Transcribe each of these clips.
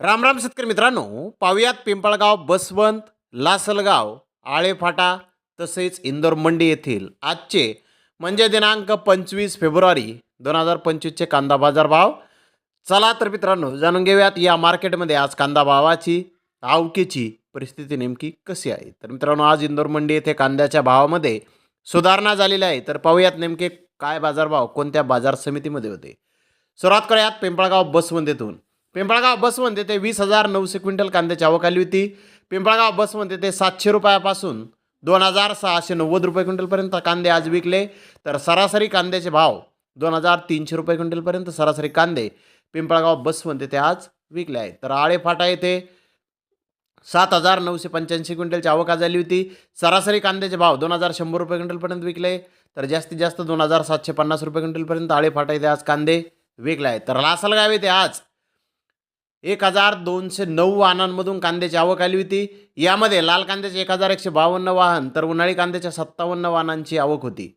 राम राम शेतकरी मित्रांनो. पाहुयात पिंपळगाव बसवंत लासलगाव आळेफाटा तसेच इंदोर मंडी येथील आजचे म्हणजे दिनांक पंचवीस फेब्रुवारी दोन हजार पंचवीसचे कांदा बाजार भाव चला तर मित्रांनो जाणून घेऊयात या मार्केटमध्ये आज कांदा भावाची आवकीची परिस्थिती नेमकी कशी आहे? तर मित्रांनो आज इंदोर मंडी येथे कांद्याच्या भावामध्ये सुधारणा झालेली आहे. तर पाहूयात नेमके काय बाजारभाव कोणत्या बाजार समितीमध्ये होते? सुरुवात करूयात पिंपळगाव बसवंत येथून. पिंपळगाव बसवंत ते वीस हजार नऊशे क्विंटल कांद्याची आवक आली होती. पिंपळगाव बसवंत ते सातशे रुपयापासून दोन हजार सहाशे नव्वद रुपये क्विंटलपर्यंत कांदे आज विकले. तर सरासरी कांद्याचे भाव दोन हजार तीनशे रुपये क्विंटलपर्यंत सरासरी कांदे पिंपळगाव बसवंत ते आज विकले आहेत. तर आळेफाटा येथे सात हजार नऊशे पंच्याऐंशी क्विंटलची आवक आज झाली होती. सरासरी कांद्याचे भाव दोन हजार शंभर रुपये क्विंटलपर्यंत विकले. तर जास्तीत जास्त दोन हजार सातशे पन्नास रुपये क्विंटलपर्यंत आळेफाटा येथे आज कांदे विकले आहेत. तर लासलगाव येथे आज एक हजार दोनशे नऊ वाहनांमधून कांद्याची आवक आली होती. यामध्ये लाल कांद्याचे एक हजार एकशे बावन्न वाहन तर उन्हाळी कांद्याच्या सत्तावन्न वाहनांची आवक होती.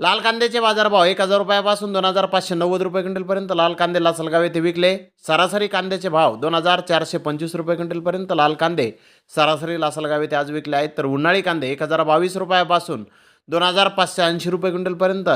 लाल कांद्याचे बाजारभाव एक हजार रुपयापासून दोन हजार पाचशे नव्वद रुपये क्विंटलपर्यंत लाल कांदे लासलगाव येथे विकले. सरासरी कांद्याचे भाव दोन हजार चारशे पंचवीस रुपये क्विंटलपर्यंत लाल कांदे सरासरी लासलगाव येथे आज विकले आहेत. तर उन्हाळी कांदे एक हजार बावीस रुपयापासून दोन हजार पाचशे ऐंशी रुपये क्विंटलपर्यंत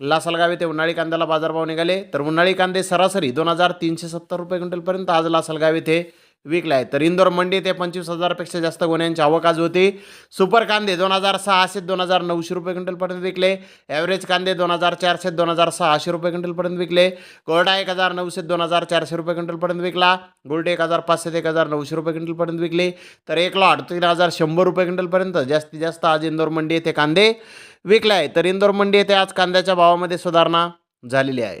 लासलगाव येथे उन्हाळी कांद्याला बाजारभाव निघाले. तर उन्हाळी कांदे सरासरी दोन हजार तीनशे सत्तर रुपये क्विंटलपर्यंत आज लासलगाव येथे विकला आहे तर इंदोर मंडी ते पंचवीस हजारपेक्षा जास्त गुन्ह्यांची आवक आज होती. सुपर कांदे दोन हजार सहाशे दोन हजार नऊशे रुपये क्विंटलपर्यंत विकले. ॲव्हरेज कांदे दोन हजार चारशे दोन हजार सहाशे रुपये क्विंटलपर्यंत विकले. कोरडा एक हजार नऊशे दोन हजार चारशे रुपये क्विंटलपर्यंत विकला. गोल्ड एक हजार पाचशे ते एक हजार नऊशे रुपये क्विंटलपर्यंत विकले. तर एक लॉट तीन हजार शंभर रुपये क्विंटलपर्यंत जास्तीत जास्त आज इंदोर मंडी येथे कांदे विकले आहे तर इंदोर मंडी येथे आज कांद्याच्या भावामध्ये सुधारणा झालेली आहे.